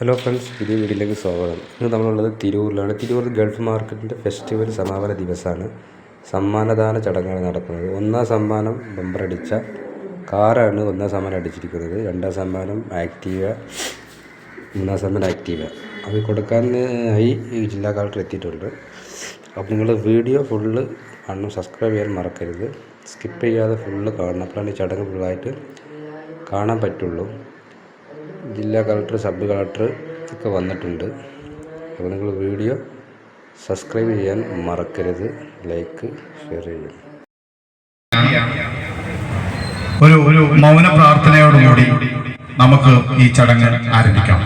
Hello friends പുതിയ വീഡിയോയിലേക്ക് സ്വാഗതം. ഇന്ന് നമ്മളുള്ളത് തിരൂരിലാണ്. തിരൂർ ഗൾഫ് മാർക്കറ്റിന്റെ ഫെസ്റ്റിവൽ സമാപന ദിവസമാണ് സമ്മാനദാന ചടങ്ങാണ് നടക്കുന്നത്. ഒന്നാം സമ്മാനം ബമ്പറടിച്ച കാറാണ് ഒന്നാം സമ്മാനം അടിച്ചിരിക്കുന്നത്. രണ്ടാം സമ്മാനം ആക്റ്റീവ മൂന്നാം സമ്മാനം ആക്റ്റീവ അത് കൊടുക്കാനായി ഈ ജില്ലാ കളക്ടർ എത്തിയിട്ടുണ്ട്. അപ്പോൾ നിങ്ങൾ വീഡിയോ ഫുള്ള് കാണണം. സബ്സ്ക്രൈബ് ചെയ്യാൻ മറക്കരുത്. സ്കിപ്പ് ചെയ്യാതെ ഫുള്ള് കാണണം. അപ്പോഴാണ് ഈ ചടങ്ങ് ഫുള്ളായിട്ട് കാണാൻ പറ്റുള്ളൂ. ജില്ലാ കളക്ടർ സബ് കളക്ടർ ഒക്കെ വന്നിട്ടുണ്ട്. അപ്പോൾ നിങ്ങൾ വീഡിയോ സബ്സ്ക്രൈബ് ചെയ്യാൻ മറക്കരുത്. ലൈക്ക് ഷെയർ ചെയ്യും ഒരു ഒരു മൗന പ്രാർത്ഥനയോടുകൂടി നമുക്ക് ഈ ചടങ്ങ് ആരംഭിക്കാം.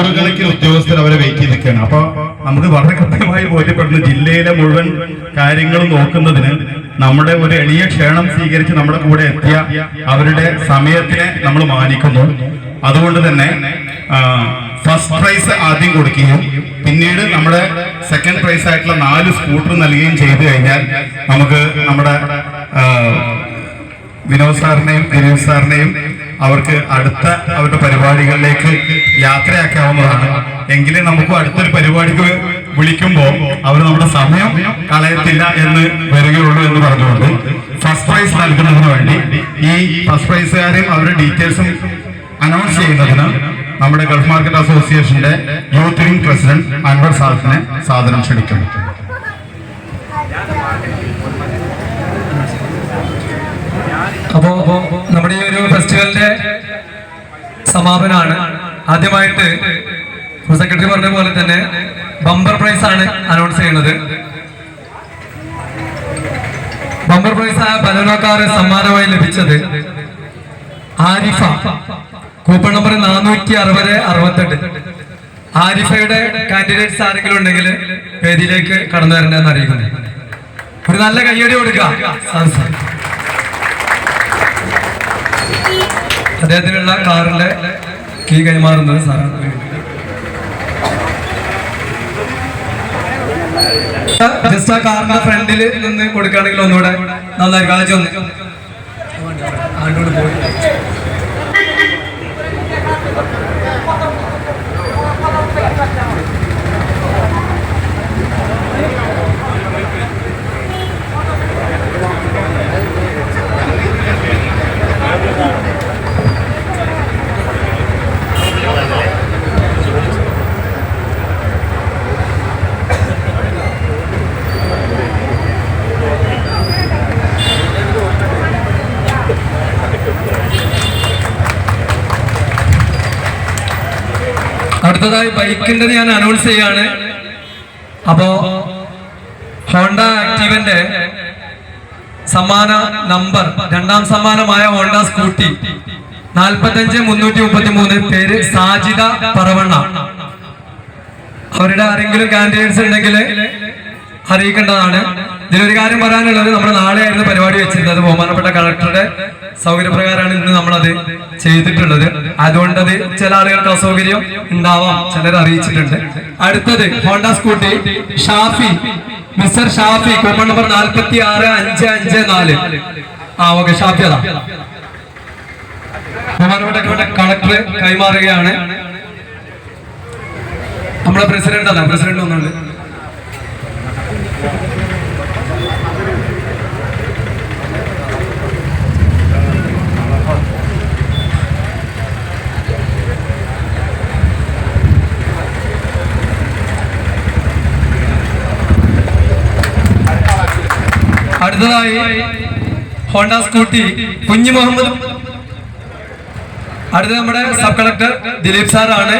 നൂറുകണക്കിന് ഉദ്യോഗസ്ഥർ അവരെ വെയിറ്റ് ചെയ്ത് നിൽക്കുകയാണ് അപ്പൊ നമുക്ക് വളരെ കൃത്യമായി ബോധ്യപ്പെടുന്നു ജില്ലയിലെ മുഴുവൻ കാര്യങ്ങളും നോക്കുന്നതിന് നമ്മുടെ ഒരു എളിയ ക്ഷണം സ്വീകരിച്ച് നമ്മുടെ കൂടെ എത്തിയ അവരുടെ സമയത്തിനെ നമ്മൾ മാനിക്കുന്നു. അതുകൊണ്ട് തന്നെ ഫസ്റ്റ് പ്രൈസ് ആദ്യം കൊടുക്കുകയും പിന്നീട് നമ്മുടെ സെക്കൻഡ് പ്രൈസ് ആയിട്ടുള്ള നാല് സ്കൂട്ടർ നൽകുകയും ചെയ്തു കഴിഞ്ഞാൽ നമുക്ക് നമ്മുടെ വിനോദ് സാറിനെയും ദിനേശ് സാറിനെയും അവർക്ക് അടുത്ത അവരുടെ പരിപാടികളിലേക്ക് യാത്രയാക്കാവുന്നതാണ്. എങ്കിലും നമുക്ക് അടുത്തൊരു പരിപാടിക്ക് വിളിക്കുമ്പോൾ അവർ നമ്മുടെ സമയം കളയത്തില്ല എന്ന് വരികയുള്ളൂ എന്ന് പറഞ്ഞുകൊണ്ട് ഫസ്റ്റ് പ്രൈസ് നൽകുന്നതിന് വേണ്ടി ഈ ഫസ്റ്റ് പ്രൈസുകാരെയും അവരുടെ ഡീറ്റെയിൽസും അനൗൺസ് ചെയ്യുന്നതിന് നമ്മുടെ ഗൾഫ് മാർക്കറ്റ് അസോസിയേഷന്റെ യൂത്ത് വിംഗ് പ്രസിഡന്റ് അൻവർ സാദിനെ സാധനം ക്ഷണിക്കുന്നു. അപ്പോ നമ്മുടെ ഈ ഒരു ഫെസ്റ്റിവലിന്റെ സമാപനമാണ്. ആദ്യമായിട്ട് സെക്രട്ടറി പറഞ്ഞ പോലെ തന്നെ ബമ്പർ പ്രൈസ് ആണ് അനൗൺസ് ചെയ്യുന്നത്. ബമ്പർ പ്രൈസ് ആയ ബലനോക്കാറ് സമ്മാനമായി ലഭിച്ചത് ആരിഫ. കൂപ്പൺ നമ്പർ നാനൂറ്റി അറുപത് അറുപത്തെട്ട്. ആരിഫയുടെ കാൻഡിഡേറ്റ്സ് ആരെങ്കിലും ഉണ്ടെങ്കിൽ വേദിയിലേക്ക് കടന്നു വരണ്ടെന്ന് അറിയിക്കുന്നു. ഒരു നല്ല കയ്യടി കൊടുക്കാം അദ്ദേഹത്തിനുള്ള കാറിന്റെ കീ കൈമാറുന്നത് സാറാണ് ജസ്റ്റ് ആ കാറിന്റെ ഫ്രണ്ടിൽ നിന്ന് കൊടുക്കുകയാണെങ്കിൽ ഒന്നുകൂടെ നന്നായിരിക്കും ആദ്യം വന്നു ആണ്ടോട് പോയി? അടുത്തതായി ബൈക്കിന്റെ ഞാൻ അനൗൺസ് ചെയ്യാണ്. അപ്പോ ഹോണ്ട ആക്ടീവന്റെ സമ്മാന നമ്പർ രണ്ടാം സമ്മാനമായ ഹോണ്ട സ്കൂട്ടി. നാൽപ്പത്തഞ്ച് മുന്നൂറ്റി മുപ്പത്തി മൂന്ന് പേര് സാജിത പറവണ്ണ. അവരുടെ ആരെങ്കിലും കാൻഡിഡേറ്റ്സ് ഉണ്ടെങ്കിൽ അറിയിക്കേണ്ടതാണ്. ഇതിലൊരു കാര്യം പറയാനുള്ളത് നമ്മൾ നാളെ ആയിരുന്നു പരിപാടി വെച്ചിരുന്നത് ബഹുമാനപ്പെട്ട കളക്ടറുടെ സൗകര്യപ്രകാരമാണ് ഇന്ന് നമ്മളത് ചെയ്തിട്ടുള്ളത്. അതുകൊണ്ടത് ചില ആളുകൾക്ക് അസൗകര്യം ഉണ്ടാവാം ചിലർ അറിയിച്ചിട്ടുണ്ട്. അടുത്തത് Honda Scooty Shafi mister Shafi coupon number നാൽപ്പത്തി ആറ് അഞ്ച് അഞ്ച് നാല്. ആ ഓക്കെ ഷാഫി അതാ. ബഹുമാനപ്പെട്ട കളക്ടർ കൈമാറുകയാണ്. നമ്മുടെ പ്രസിഡന്റ് അതാ പ്രസിഡന്റ് ഒന്നുണ്ട്. അടുത്തതായി ഹോണ്ട സ്കൂട്ടി കുഞ്ഞു മുഹമ്മദ്. അടുത്ത നമ്മുടെ സബ് കളക്ടർ ദിലീപ് സാറാണ്.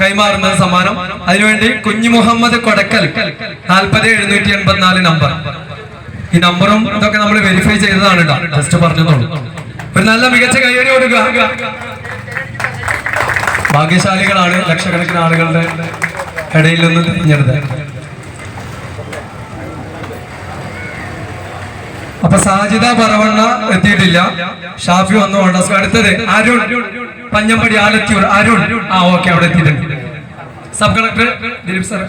കൈമാറുന്നത് സമ്മാനം. അതിനുവേണ്ടി കുഞ്ഞു മുഹമ്മദ് കൊടക്കൽ നാൽപ്പത് എഴുന്നൂറ്റി എൺപത്തിനാല് നമ്പർ ഈ നമ്പറും ഇതൊക്കെ നമ്മൾ വെരിഫൈ ചെയ്തതാണ് ജസ്റ്റ് പറഞ്ഞതോളൂ ഒരു നല്ല മികച്ച കൈയടി കൊടുക്കുക. ഭാഗ്യശാലികളാണ് ലക്ഷക്കണക്കിന് ആളുകളുടെ ഇടയിൽ നിന്ന് തിരഞ്ഞെടുത്തത് അപ്പൊ സാജിദ പറവണ്ണ എത്തിയിട്ടില്ല. ഷാഫി വന്നു ഹോണ്ട അടുത്തത് അരുൺ പഞ്ഞമ്പടി ആലത്തിയൂർ അരുൺ. ആ ഓക്കെ അവിടെ എത്തിയിട്ടുണ്ട്. Sub collector Dileep sir